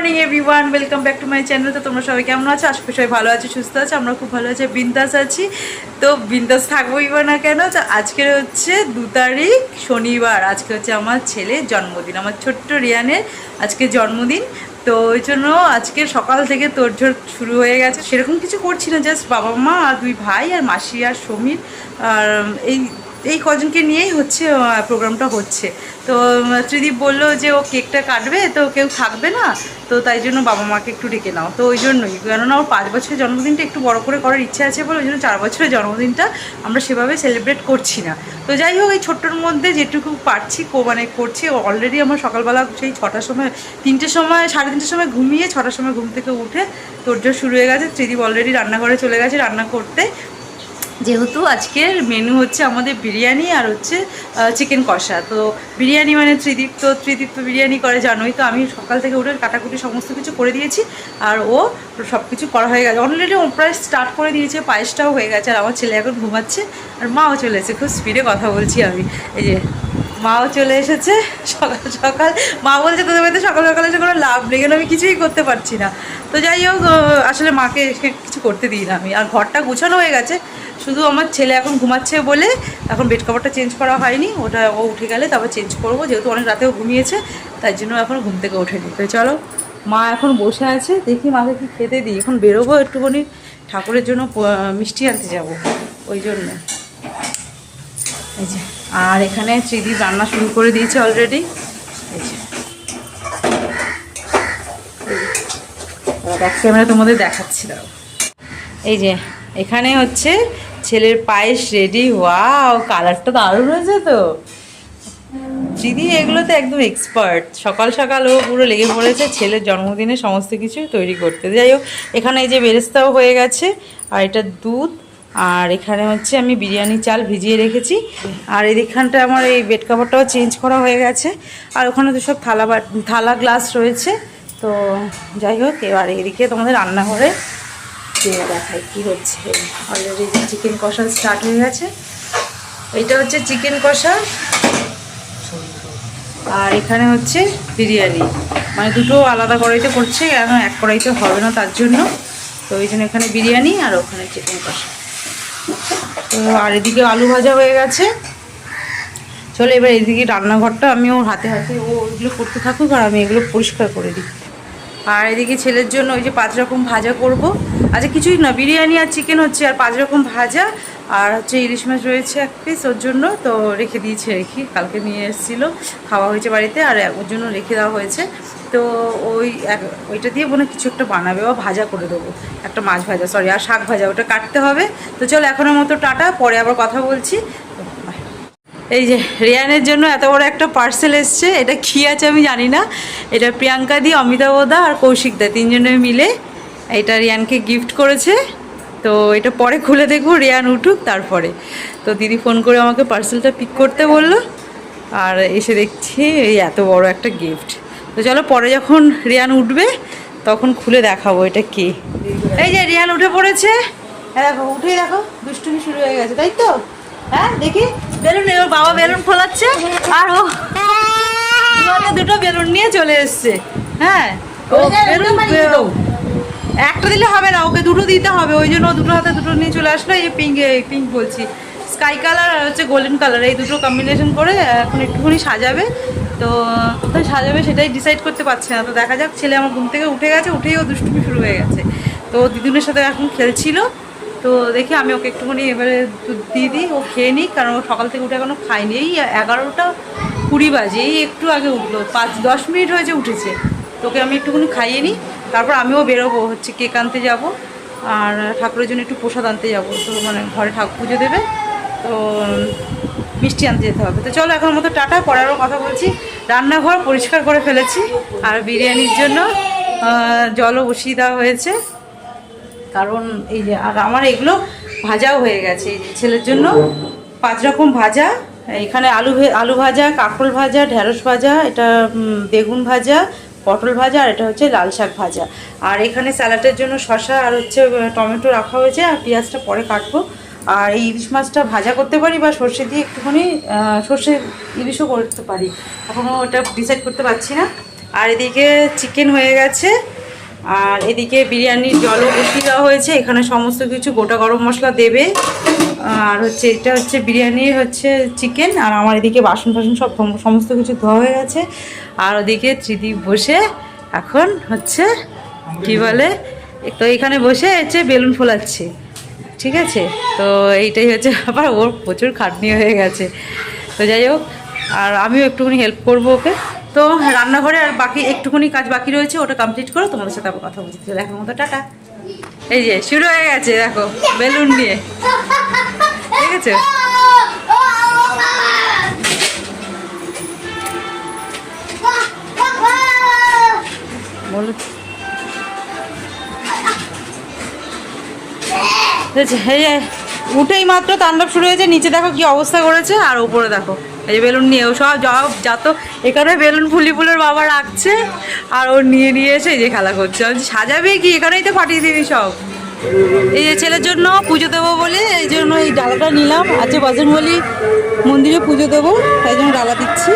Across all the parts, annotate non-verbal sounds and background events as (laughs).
Morning everyone welcome back to my channel তো তোমরা সবাই কেমন আছো? আশা করি সবাই ভালো আছো, সুস্থ আছো। আমরা খুব ভালো আছি, বিন্দাস আছি। তো বিন্দাস থাকবোই বা না কেন? তো আজকে হচ্ছে দু তারিখ, শনিবার। আজকে হচ্ছে আমার ছেলের জন্মদিন, আমার ছোট্ট রিয়ানের আজকে জন্মদিন। তো ওই জন্য আজকে সকাল থেকে তোড়জোড় শুরু হয়ে গেছে। সেরকম কিছু করছি না জাস্ট বাবা মা আর দুই ভাই আর মাসি আর সমীর। আর এই এই কজনকে নিয়েই হচ্ছে প্রোগ্রামটা হচ্ছে। তো ত্রিদীপ বলল যে ও কেকটা কাটবে, তো কেউ থাকবে না, তো তাই জন্য বাবা মাকে একটু ডেকে নাও। তো ওই জন্যই, কেননা ওর পাঁচ বছরের জন্মদিনটা একটু বড় করে করার ইচ্ছা আছে বলে, ওই জন্য চার বছরের জন্মদিনটা আমরা সেভাবে সেলিব্রেট করছি না। তো যাই হোক, এই ছোট্টর মধ্যে যেটুকু পারছি মানে করছি অলরেডি আমার সকালবেলা সেই ছটার সময়, তিনটের সময়, সাড়ে তিনটের সময় ঘুমিয়ে ছটার সময় ঘুম থেকে উঠে তোরজোর শুরু হয়ে গেছে। ত্রিদীপ অলরেডি রান্নাঘরে চলে গেছে রান্না করতে। যেহেতু আজকের মেনু হচ্ছে আমাদের বিরিয়ানি আর হচ্ছে চিকেন কষা। তো বিরিয়ানি মানে ত্রিদীপ তো ত্রিদীপ তো বিরিয়ানি করে জানোই তো, আমি সকাল থেকে উঠে কাটাকুটি সমস্ত কিছু করে দিয়েছি, আর ও সব কিছু করা হয়ে গেছে। অলরেডি ও প্রায় স্টার্ট করে দিয়েছে, পায়েসটাও হয়ে গেছে, আর আমার ছেলে এখন ঘুমাচ্ছে, আর মাও চলে এসেছে। খুব স্পিডে কথা বলছি আমি। এই যে, মাও চলে এসেছে, সকাল সকাল, মা বলছে, তোদের বাড়িতে সকাল সকালে এসে কোনো লাভ নেই, কেন আমি কিছুই করতে পারছি না? তো যাই হোক আসলে মাকে কিছু করতে দিই না আমি। আর ঘরটা গুছানো হয়ে গেছে শুধু আমার ছেলে এখন ঘুমাচ্ছে বলে এখন বেড কভারটা চেঞ্জ করা হয়নি, ওটা ও উঠে গেলে তারপর চেঞ্জ করব, যেহেতু অনেক রাতেও ঘুমিয়েছে, তাই জন্য এখন ঘুম থেকে ওঠেনি। তো চলো, মা এখন বসে আছে, দেখি মাকে কি খেতে দিই। এখন বেরোবো একটুখানি, ঠাকুরের জন্য মিষ্টি আনতে যাব, ওই জন্য। এই যে, আর এখানে ত্রিদীপ রান্না শুরু করে দিয়েছে অলরেডি ব্যাক ক্যামেরা তোমাদের দেখাচ্ছি দাও এই যে, এখানে হচ্ছে ছেলের পায়েস রেডি ওয়াও কালারটা দারুণ হয়েছে তো। দিদি এগুলোতে একদম এক্সপার্ট সকাল সকাল ও পুরো লেগে পড়েছে, ছেলের জন্মদিনে সমস্ত কিছু তৈরি করতে। যাই হোক, এখানে এই যে বেরেস্তাও হয়ে গেছে, আর এটা দুধ, আর এখানে হচ্ছে আমি বিরিয়ানি চাল ভিজিয়ে রেখেছি। আর এদিকখানটা আমার এই বেড কাভারটাও চেঞ্জ করা হয়ে গেছে। আর ওখানে তো সব থালা থালা গ্লাস রয়েছে। তো যাই হোক, এবার এদিকে তোমাদের রান্নাঘরে দিয়ে দেখাই কী হচ্ছে। অলরেডি চিকেন কষা স্টার্ট হয়ে গেছে। এইটা হচ্ছে চিকেন কষা। আর এখানে হচ্ছে বিরিয়ানি। মানে দুটো আলাদা কড়াইতে করছে এখন এক কড়াইতে হবে না তার জন্য। তো ওই জন্য এখানে বিরিয়ানি আর ওখানে চিকেন কষা। তো আর এদিকে আলু ভাজা হয়ে গেছে। চলো এবার এদিকে রান্নাঘরটা আমি ওর হাতে হাতে ও ওইগুলো করতে থাকুক আর আমি এগুলো পরিষ্কার করে দিই। আর এদিকে ছেলের জন্য ওই যে পাঁচ রকম ভাজা করব। আচ্ছা কিছুই না, বিরিয়ানি আর চিকেন হচ্ছে, আর পাঁচ রকম ভাজা। আর হচ্ছে ইলিশ মাছ রয়েছে এক পিস ওর জন্য তো রেখে দিয়েছে রেখি কালকে নিয়ে এসেছিল, খাওয়া হয়েছে বাড়িতে, আর ওর জন্য রেখে দেওয়া হয়েছে। তো ওই এক- ওইটা দিয়ে মনে কিছু একটা বানাবে, বা ভাজা করে দেবো। একটা মাছ ভাজা সরি আর শাক ভাজা, ওটা কাটতে হবে। তো চলো, এখনের মতো টাটা, পরে আবার কথা বলছি. এই যে রিয়ানের জন্য এত বড় একটা পার্সেল এসছে, এটা কী আছে আমি জানি না। এটা প্রিয়াঙ্কা দি অমিতাভ দা আর কৌশিক দা, তিনজনে মিলে এটা রিয়ানকে গিফট করেছে। তো এটা পরে খুলে দেখব, রিয়ান উঠুক তারপরে। তো দিদি ফোন করে আমাকে পার্সেলটা পিক করতে বলল, আর এসে দেখছি এই এত বড় একটা গিফট তো চলো পরে যখন রিয়ান উঠবে, তখন খুলে দেখাবো এটা কি। এই যে রিয়ান উঠে পড়েছে। হ্যাঁ দেখো, উঠেই দেখো, দুষ্টুমি শুরু হয়ে গেছে, তাই তো? হ্যাঁ দেখি। বেলুন ওর বাবা বেলুন ফোলাচ্ছে আর ও দুটো বেলুন নিয়ে চলে এসছে। হ্যাঁ একটা দিলে হবে না ওকে দুটো দিতে হবে ওই জন্য দুটো হাতে দুটো নিয়ে চলে আসলো এই পিঙ্ক পিঙ্ক বলছি। স্কাই কালার আর হচ্ছে গোল্ডেন কালার এই দুটো কম্বিনেশন করে এখন একটুখানি সাজাবে। তো কোথায় সাজাবে সেটাই ডিসাইড করতে পারছে না। তো দেখা যাক ছেলে আমার ঘুম থেকে উঠে গেছে উঠেই ও দুষ্টুমি শুরু হয়ে গেছে। তো দিদুনের সাথে এখন খেলছিল। তো দেখি আমি ওকে একটুখানি এবারে দিয়ে দিই, ও খেয়ে নিই কারণ ও সকাল থেকে উঠে এখনও খায়নি। এই এগারোটা কুড়ি বাজে, এই একটু আগে উঠল, পাঁচ দশ মিনিট হয়েছে উঠেছে। তোকে আমি একটুখানি খাইয়ে নিই, তারপর আমিও বেরোবো, হচ্ছে কেক আনতে যাব, আর ঠাকুরের জন্য একটু প্রসাদ আনতে যাব। তো মানে ঘরে ঠাকুর পুজো দেবে, তো মিষ্টি আনতে যেতে হবে। তো চলো এখন মতো টাটা, পরে আরও কথা বলছি। রান্নাঘর পরিষ্কার করে ফেলেছি, আর বিরিয়ানির জন্য জলও বসিয়ে দেওয়া হয়েছে। কারণ এই যে, আর আমার এগুলো ভাজাও হয়ে গেছে। ছেলের জন্য পাঁচ রকম ভাজা, এখানে আলু আলু ভাজা, কাঁকরোল ভাজা, ঢেঁড়স ভাজা, এটা বেগুন ভাজা, পটল ভাজা, আর এটা হচ্ছে লাল শাক ভাজা। আর এখানে স্যালাডের জন্য শসা আর হচ্ছে টমেটো রাখা হয়েছে, আর পেঁয়াজটা পরে কাটবো। আর এই ইলিশ মাছটা ভাজা করতে পারি বা সর্ষে দিয়ে একটুখানি সর্ষে ইলিশও করতে পারি। এখনও ওটা ডিসাইড করতে পারছি না। আর এদিকে চিকেন হয়ে গেছে। আর এদিকে বিরিয়ানির জলও বসিয়ে দেওয়া হয়েছে। এখানে সমস্ত কিছু গোটা গরম মশলা দেবে। আর হচ্ছে, এটা হচ্ছে বিরিয়ানির হচ্ছে চিকেন আর আমার এদিকে বাসন টাসন সব সমস্ত কিছু ধোয়া হয়ে গেছে। আর ওদিকে ত্রিদীপ বসে এখন হচ্ছে, কি বলে, তো এখানে বসে হচ্ছে বেলুন ফোলাচ্ছে। ঠিক আছে? তো এইটাই হচ্ছে (laughs) আবার ওর প্রচুর খাটনি হয়ে গেছে। তো যাই হোক, আর আমিও একটুখানি হেল্প করব ওকে। তো রান্নাঘরে আর বাকি একটুখানি কাজ বাকি রয়েছে, ওটা কমপ্লিট করো, তোমাদের সাথে আবার কথা বলছি। তো দেখার মতো, টাটা। এই যে, শুরু হয়ে গেছে, দেখো, বেলুন নিয়ে। ঠিক আছে? উঠেই মাত্র তাণ্ডব শুরু হয়েছে, নিচে দেখো কি অবস্থা করেছে, আর উপরে দেখো। এই যে বেলুন নিয়ে, ও সব জব যত এখানে বেলুন ফুলি ফুলের বাবা রাখছে, আর ও নিয়ে নিয়ে এসে এই যে খেলা করছে। সাজাবে কি? এখানেই তো ফাটিয়ে দিবি সব। এই যে ছেলের জন্য পুজো দেবো বলে, এই জন্য এই ডালাটা নিলাম। আজকে বজরংবলী মন্দিরে পুজো দেবো, তাই জন্য ডালা দিচ্ছি।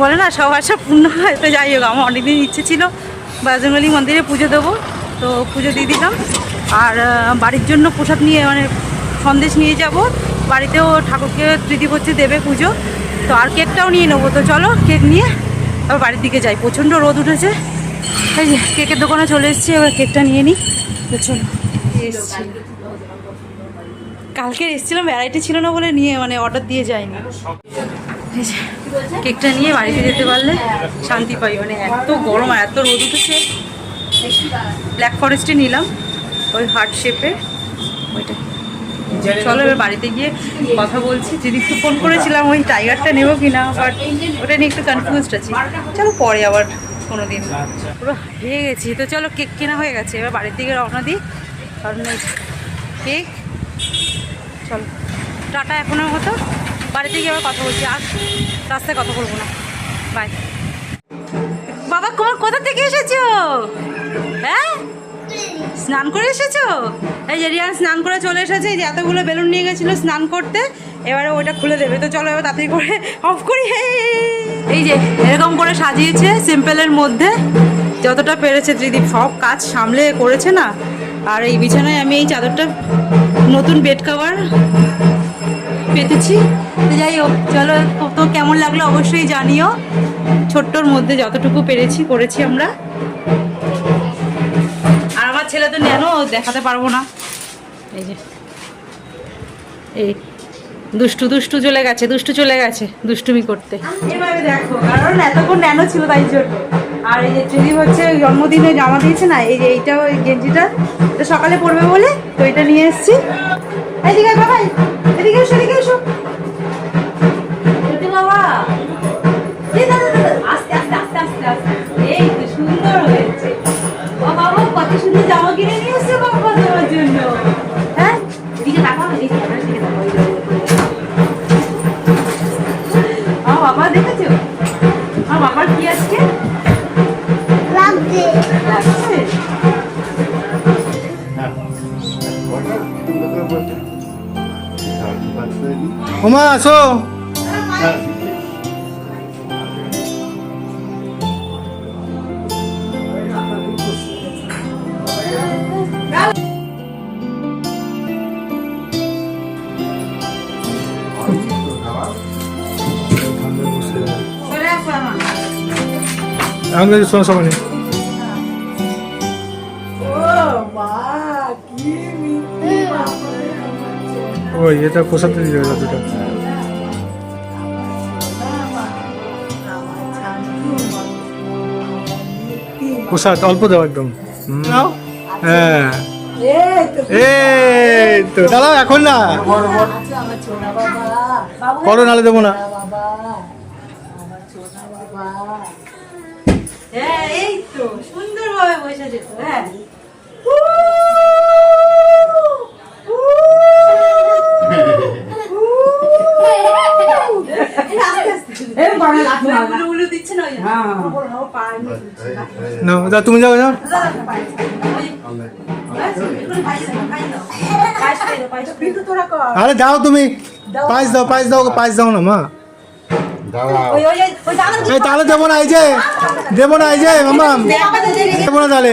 বলে না, সব আশা পূর্ণ হয়। তো যাই হোক, আমার অনেকদিন ইচ্ছে ছিল বাজরঙ্গলী মন্দিরে পুজো দেবো। তো পুজো দিয়ে দিলাম। আর বাড়ির জন্য প্রসাদ নিয়ে মানে সন্দেশ নিয়ে যাব। বাড়িতেও ঠাকুরকে তৃতীয় হচ্ছে দেবে পুজো। তো আর কেকটাও নিয়ে নেব। তো চলো, কেক নিয়ে আবার বাড়ির দিকে যাই। প্রচণ্ড রোদ উঠেছে। এই কেকের দোকানে চলে এসেছি। এবার কেকটা নিয়ে নিই। তো চলো কালকে এসেছিলাম ভ্যারাইটি ছিল না বলে নিয়ে মানে অর্ডার দিয়ে যায়নি কেকটা নিয়ে বাড়িতে যেতে পারলে শান্তি পাই মানে এত গরম আর এত রোদ উঠেছে। ব্ল্যাক ফরেস্টে নিলাম, ওই হার্ট শেপে ওইটা। চলো এবার বাড়িতে গিয়ে কথা বলছি। যদি একটু ফোন করেছিলাম, ওই টাইগারটা নেব কিনা বাট ওটা নিয়ে একটু কনফিউজড আছি। চলো পরে আবার কোনো দিন পুরো হারিয়ে গেছি। তো চলো কেক কেনা হয়ে গেছে। এবার বাড়ির দিকে রওনা দিই। কারণ কেক, চলো। টাটা এখনের মতো। বাড়িতে গিয়ে আবার কথা বলছি। আর রাস্তায় কথা বলব না। বাই বাবা, তোমার কোথা থেকে এসেছ? হ্যাঁ? স্নান করে এসেছ? এই যে রিয়ান স্নান করে চলে এসেছে। এই যে এতগুলো বেলুন নিয়ে গেছিল স্নান করতে। এবারে ওইটা খুলে দেবে। তো চলো এবার তাড়াতাড়ি করে অফ করি। এই যে এরকম করে সাজিয়েছে সিম্পলের মধ্যে। যতটা পেরেছে দিদি সব কাজ সামলে করেছে না। আর এই বিছানায় আমি এই চাদরটা নতুন বেড কভার পেতেছি। তো যাই হোক, চলো, তো কেমন লাগল অবশ্যই জানিও। ছোট্টর মধ্যে যতটুকু পেরেছি, করেছি আমরা। আর আমার ছেলে তো নেনো দেখাতে পারব না। এই যে। এই, দুষ্টু দুষ্টু চলে গেছে, দুষ্টু চলে গেছে, দুষ্টুমি করতে। এবারে দেখো, কারণ এতক্ষণ ন্যানো ছিল তাই জন্য। আর এই যে যদি হচ্ছে জন্মদিনে জামা দিয়েছে না, এই যে এইটা, ওই গেঞ্জিটা সকালে পরবে বলে, তো এটা নিয়ে এসেছি। এদিকে বাবাই এদিকে এসো, এদিকে ওমা আসো এখন কিছু সময় নেই ওই এটা কোষাতে দিয়ে দেবে দুটো প্রসাদ অল্প দাও একদম। হ্যাঁ। এই তো দাঁড়াও এখন না। করো নালে দেবো না। হ্যাঁ এই তো সুন্দরভাবে বসে যেত হ্যাঁ উলু দিচ্ছে (laughs) না। না তুমি যাও যাও। আরে যাও তুমি। পাঁচ দাও পাঁচ দাও পাঁচ দাও না মা। তাহলে দেবো না এই যে। দেবো না এই যে মামা। দেবো না তাহলে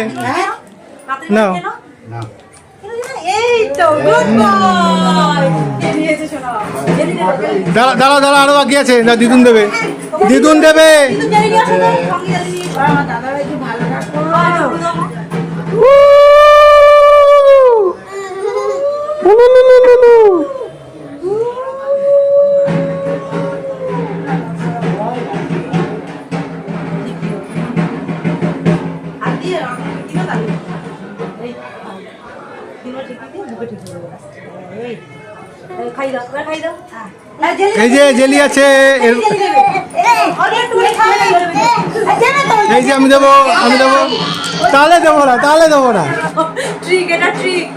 নাও। এই তো গুড বয় দাঁড়া দাঁড়া দাঁড়া আরও বাকি আছে। না দিদুন দেবে। দিদুন দেবে। খাই এই যে জেলি আছে এই যে আমি দেবো আমি দেবো তাহলে দেবো না তাহলে দেবো না ট্রিক এটা ট্রিক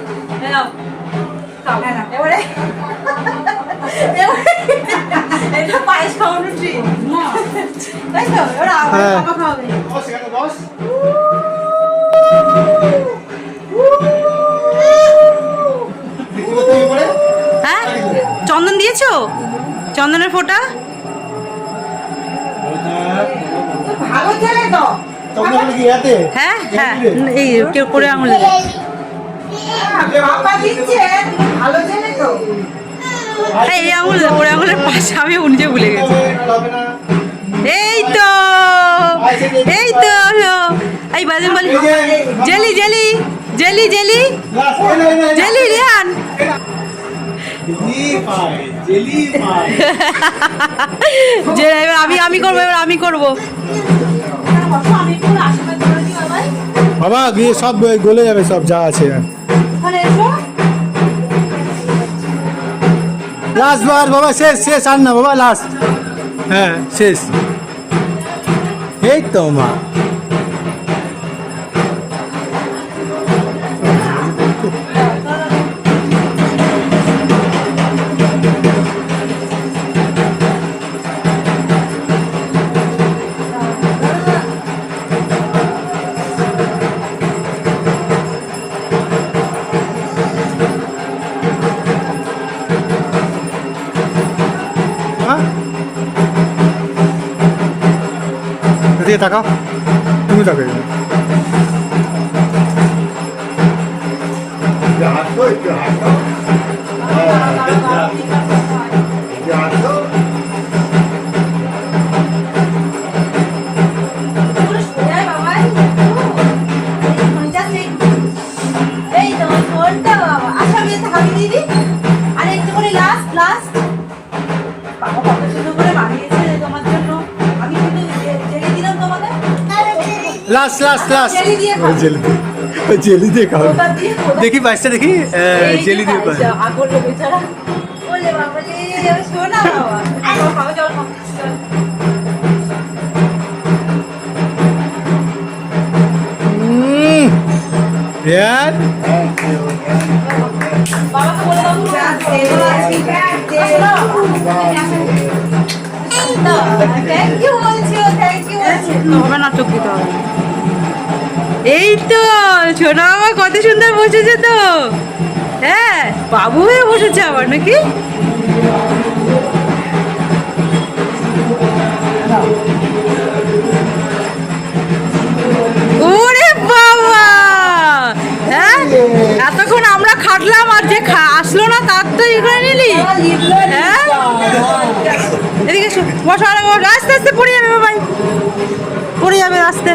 এটা পায়েস খাওয়ানো ট্রিক তাই তো এবার হ্যাঁ। খাওয়াবে দিয়েছ? চন্দনের ফোঁটা? ভালো ছেলে তো। হ্যাঁ হ্যাঁ। এই কেউ করে আঙুল তো। এই আঙুল ওর আঙুলের পাশে আমি নিজে ভুলে গেছি। এই তো এই তো এই বাজে বলি jelly jelly jelly jelly. Jelly Rihan. যে এবার আমি আমি করব এবার আমি করব। বাবা গিয়ে সব গলে যাবে সব যা আছে। লাস্ট বার বাবা শেষ শেষ আর না বাবা লাস্ট হ্যাঁ শেষ। এই তো মা। এদিকে থাকা তুমি থাকো এদিকে। লাস্ট লাস্ট লাস্ট জেলি খাও। জেলি দিয়ে খাও। দেখি পাঁচটা দেখি জেলি দিয়ে খাইছে, আগল বেচারা বলে বাবা রে শোনা বাবা। খাও, খাও। এই তো ছোট বাবা কত সুন্দর বসেছে তো। হ্যাঁ বাবু হয়ে বসেছে আবার নাকি? ওরে বাবা! হ্যাঁ এতক্ষণ আমরা খাটলাম আর যে আসলো না, তার তো করে নিলি। হ্যাঁ? এদিকে বসো, আর আস্তে আস্তে, পড়ে যাবে ভাই। পড়ে যাবে আস্তে।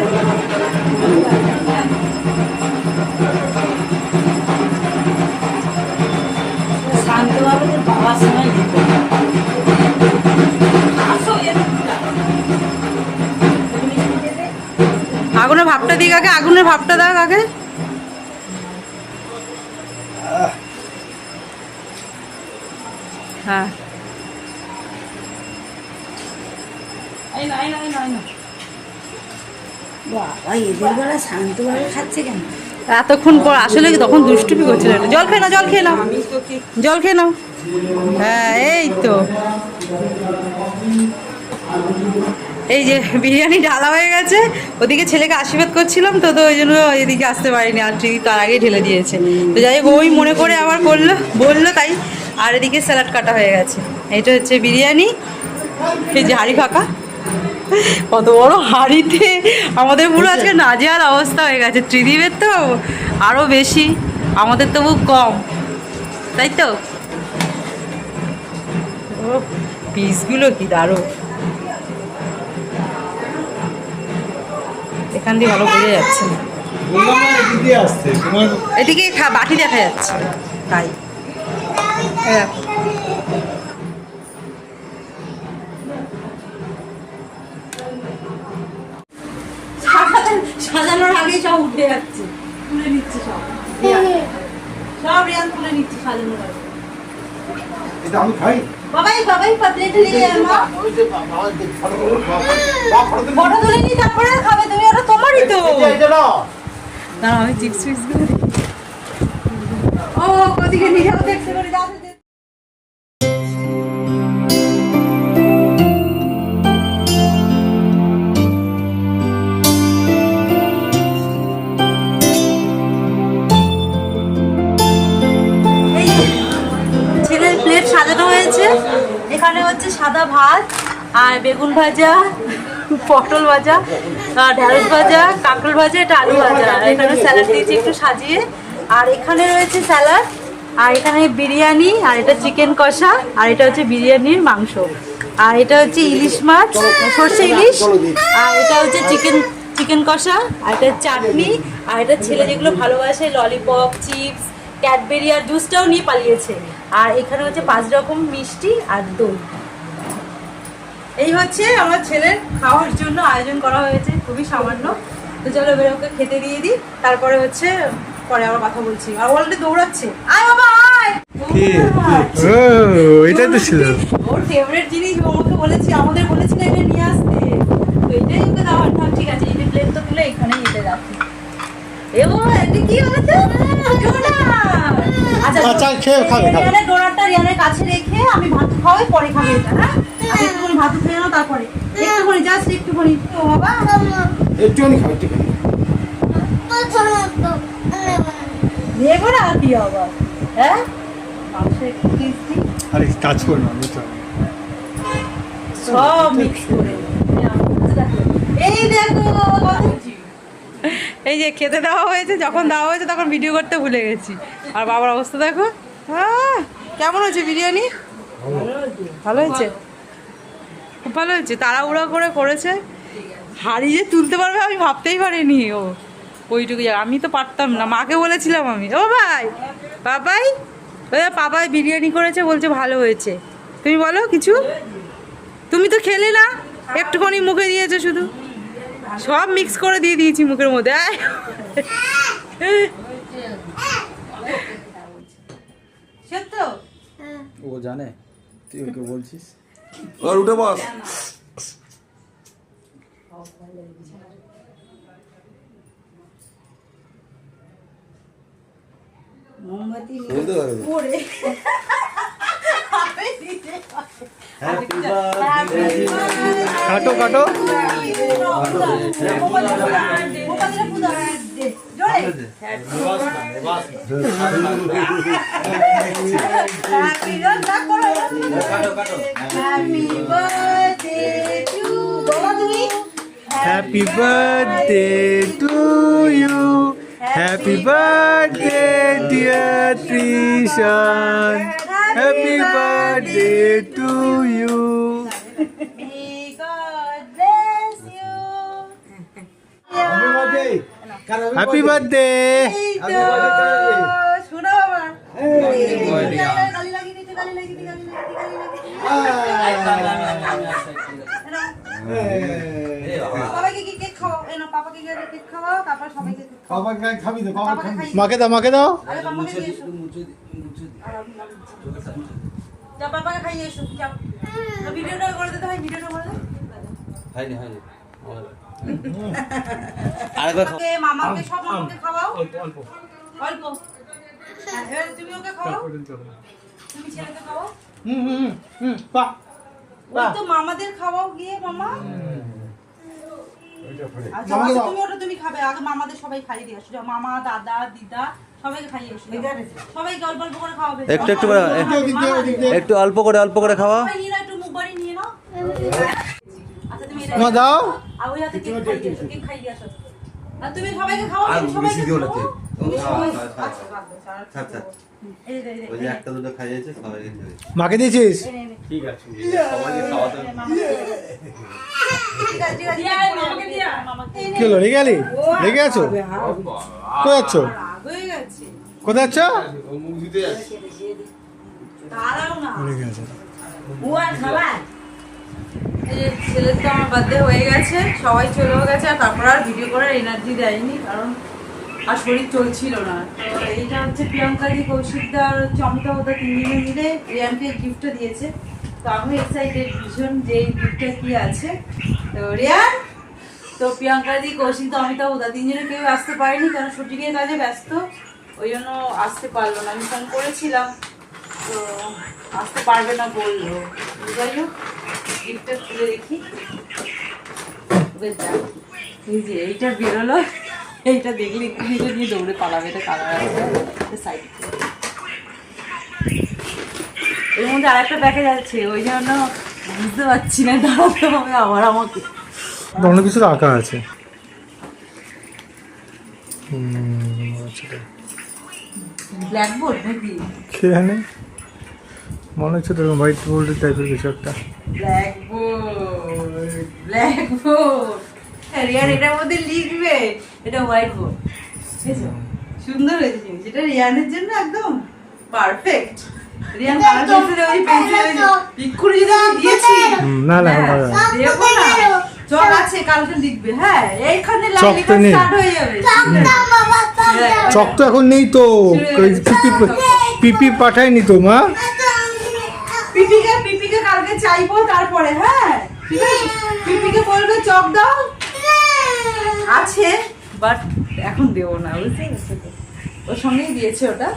আগুনের ভাবটা দিক আগে, আগুনের ভাবটা দাও আগে। হ্যাঁ এই না, এই না, এই না, এই না। বাবা এদের বেলা শান্তভাবে খাচ্ছে কেন? এতক্ষণ পর আসলে কি তখন দুষ্টুমি করছিল। জল খেয়ে নাও জল খেয়ে নাও। জল খেয়ে নাও। হ্যাঁ এই তো। এই যে বিরিয়ানি ঢালা হয়ে গেছে ওদিকে ছেলেকে আশীর্বাদ করছিলাম তো তো ওই জন্য এদিকে আসতে পারিনি আর ট্রি তার আগেই ঢেলে দিয়েছে। তো যাই হোক ওই মনে করে আবার করল বলল তাই আর এদিকে স্যালাড কাটা হয়ে গেছে। এটা হচ্ছে বিরিয়ানি এই যে হাড়ি ফাঁকা। কত বড় হাঁড়িতে। আমাদের পুরো আজকে নাজেহাল অবস্থা হয়ে গেছে। ত্রিদীপের তো আরও বেশি আমাদের তবু কম। তাই তো? পিসগুলো কি দারুণ। এখান দিয়ে ভালো বোঝা যাচ্ছে না। বললাম না দিদি আসছে। তোমার এদিকে বাটি দেখা যাচ্ছে। তাই। আগেই সব উঠে যাচ্ছে। তুলে নিচ্ছে সব। সব রিয়ান তুলে নিচ্ছে এটা আমি খাই। বাবাই বাবাই প্লেটে নিয়ে মা। ওই যে বাবা ফটো করে বড় তুলে। নিয়ে তারপরে খাবে তুমি ওটা তোমারই তো। আমি চিপস ফিক্সগুলো ও ওদিকে নিজেও দেখতে করে সাদা ভাত আর বেগুন ভাজা, পটল ভাজা ঢেঁড়স ভাজা, কাঁকরোল ভাজা, এটা আলু ভাজা। আর এখানে স্যালাড দিয়েছি একটু সাজিয়ে। আর এখানে রয়েছে স্যালাড, আর এখানে বিরিয়ানি, আর এটা চিকেন কষা, আর এটা হচ্ছে বিরিয়ানির মাংস। আর এটা হচ্ছে ইলিশ মাছ, সর্ষে ইলিশ, আর এটা হচ্ছে চিকেন চিকেন কষা, আর এটা চাটনি, আর এটা ছেলে যেগুলো ভালোবাসে, ললিপপ, চিপস, ক্যাডবেরি আর জুসটাও নিয়ে পালিয়েছে। আর এখানে হচ্ছে পাঁচ রকম মিষ্টি আর দই এই হচ্ছে আমার ছেলের খাওয়ার জন্য আয়োজন করা হয়েছে খুবই সামান্য। তো চলো এবার ওকে খেতে দিয়ে দিই তারপরে হচ্ছে পরে আবার কথা বলছি। আর অলরেডি দৌড়াচ্ছে। আয় বাবা আয়! এটাই তো ছিল। ওর ফেভারিট জিনিস বলেছি আমাদের বলেছিল এটা নিয়ে আসতে। তো এটাই ওকে দেওয়ার ঠিক আছে এই প্লেট তো তুলে এখানেই এটা রাখি আচ্ছা আচ্ছা, খেয়ে খাবে, খাবে। ডোনাটটা রিয়ানের কাছে রেখে আমি ভাত খাওয়াই পরে খাবে এটা হ্যাঁ? আমি একটুখানি ভাত খেয়ে নাও তারপরে। একটুখানি জাস্ট একটুখানি। ও বাবা একটুখানি খাও একটুখানি। দেখো না আর কি আবার হ্যাঁ? মাংস একটু tasty, আরে কাজ করো আমি তো সব মিক্স করে। এই দেখো এই যে খেতে দেওয়া হয়েছে, যখন দেওয়া হয়েছে তখন ভিডিও করতে ভুলে গেছি। আর বাবার অবস্থা দেখো। কেমন হয়েছে বিরিয়ানি? ভালো হয়েছে? খুব ভালো হয়েছে। তাড়াহুড়া করে করেছে। হাড়ি যে তুলতে পারবে আমি ভাবতেই পারিনি ও। ওইটুকু আমি তো পারতাম না। মাকে বলেছিলাম আমি, ও ভাই বাবাই পাপাই বিরিয়ানি করেছে, বলছে ভালো হয়েছে। তুমি বলো কিছু? তুমি তো খেলে না। একটুখানি মুখে দিয়েছ শুধু। সব মিক্স করে দিয়ে দিয়েছি মুখের মধ্যে। ও জানে। তুই ওকে বলছিস? আর উঠে বস। মোমবাতি কাটো কাটো happy birthday to you happy birthday dear Trishan happy birthday to you পাপাকে খাইয়ে মাকে দাও মাকে দাও দিয়ে ভিডিওটা করে দিতে হয়, ভিডিওটা করে দে। হয়নি হয়নি আরেকবার খাও। মামাকে সব মামাকে খাওয়াও। অল্প। হ্যাঁ, এবার তুমি ওকে খাওয়াও। তুমি ছেলেকে খাওয়াও। হুম হুম হুম তো মামাদের খাওয়াও গিয়ে মামা? আচ্ছা, তুমি ওটা তুমি খাবে। আগে মামাদের সবাই খাইয়ে দিয়ে আসো। মামা দাদা দিদা সবাইকে খাইয়ে এসো যাও। সবাইকে অল্প অল্প করে খাওয়াবে। একটু একটু একটু অল্প করে অল্প করে খাওয়া। নিয়ে নাও, একটু মুখ বাড়ি নিয়ে নাও। মা দাও। তুমি সবাইকে খাওয়াও সবাইকে খাওয়াও। মাকে দিয়েছিস? আছে (laughs) আছে, আছে। কি হলো রেগে গেলি? রেগে আছো? কোথায় যাচ্ছ? হয়ে গেছে। কোথায় যাচ্ছ? রেগে আছে ছেলের তো আমার বার্থডে হয়ে গেছে, সবাই চলেও গেছে, আর তারপর আর ভিডিও করার এনার্জি দেয়নি, কারণ আর শরীর চলছিল না। তো এইটা হচ্ছে প্রিয়াঙ্কাদি কৌশিকদা আর হচ্ছে অমিতাভ দা তিনজনে মিলে রিয়ানকে গিফটটা দিয়েছে। তো আমি এক্সাইটেড ভীষণ যে এই গিফটটা কি আছে। তো রিয়ান, তো প্রিয়াঙ্কাদি কৌশিক অমিতাভ দা তিনজনে কেউ আসতে পারেনি, কারণ শুটিংয়ের কাজে ব্যস্ত, ওই জন্য আসতে পারল না, আমি ফোন করেছিলাম, তো আসতে পারবে না বলল। যাই গিফটটা খুলে দেখি। বেশ এই যে এইটা বেরোলো। এইটা দেখলে একটু নিজে নিয়ে দৌড়ে পালাবে এটা কালার আছে। সাইড এর মধ্যে আরেকটা প্যাকেজ আছে ওই জন্য বুঝতে পারছি না দাঁড়াতে হবে আবার আমাকে। অনেক কিছু রাখা আছে। আচ্ছা, ব্ল্যাকবোর্ড নাকি? কে জানে মনে হচ্ছে তো হোয়াইট বোর্ড টাইপের কিছু একটা। ব্ল্যাকবোর্ড ব্ল্যাকবোর্ড রিয়ান এটার মধ্যে লিখবে। এটা হোয়াইট বোর্ড সুন্দর হয়েছে জিনিস এটা রিয়ানের জন্য একদম পারফেক্ট রিয়ান কালার ওই পেন্সিল পিক্ষুরি যদি আমি দিয়েছি। না, না, হ্যাঁ, না। দেবো না। চক আছে কালকে লিখবে। হ্যাঁ এইখানে চক স্টার্ট হয়ে যাবে। হ্যাঁ। চক তো এখন নেই তো। পিপি পিপি পাঠায়নি তো মা? পিপিকে কালকে চাইব তারপরে হ্যাঁ? ঠিক আছে? পিপিকে বলবে চক দাও। আছে বাট এখন দেবো না বুঝতে ওর সঙ্গেই দিয়েছে ওটা।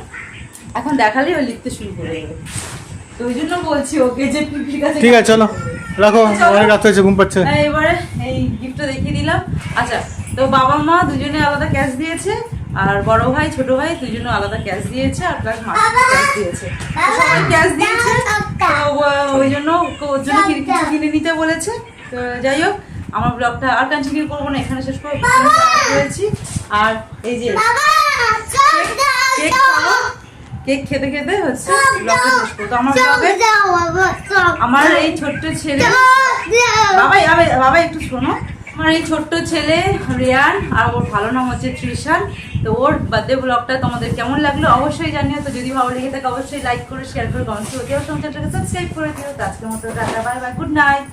এখন দেখালে ও লিখতে শুরু করে দেবে। তো ওই জন্য বলছি ওকে যে পিপির কাছে ঠিক আছে চলো। রাখো অনেক রাত হয়েছে ঘুম পাচ্ছে। এবারে এই গিফটটা দেখিয়ে দিলাম। আচ্ছা তো বাবা মা দুজনে আলাদা ক্যাশ দিয়েছে। আর বড় ভাই ছোট ভাই দুজনে আলাদা ক্যাশ দিয়েছে আর প্লাস মা ক্যাশ দিয়েছে। সবাই ক্যাশ দিয়েছে। তো ওই জন্য ওর জন্য কিছু কিনে নিতে বলেছে। তো যাই হোক আমার ব্লগটা আর কন্টিনিউ করব না এখানে শেষ করব। করেছি আর এই যে কেক খাব। কেক খেতে খেতে হচ্ছে ব্লগটা শেষ করব। আমার ব্লগে আমার এই ছোট্ট ছেলে বাবাই বাবাই একটু শোনো। আমার এই ছোট্ট ছেলে রিয়ান আর ওর ভালো নাম হচ্ছে ত্রিশান তো ওর বার্থডে ব্লগটা তোমাদের কেমন লাগল অবশ্যই জানিও। তো যদি ভালো লেগে থাকে অবশ্যই লাইক করে শেয়ার করে কমেন্ট করে দিও। সংসারটাকে সাবস্ক্রাইব করে দিও। তো আজকের মতো tata bye bye good night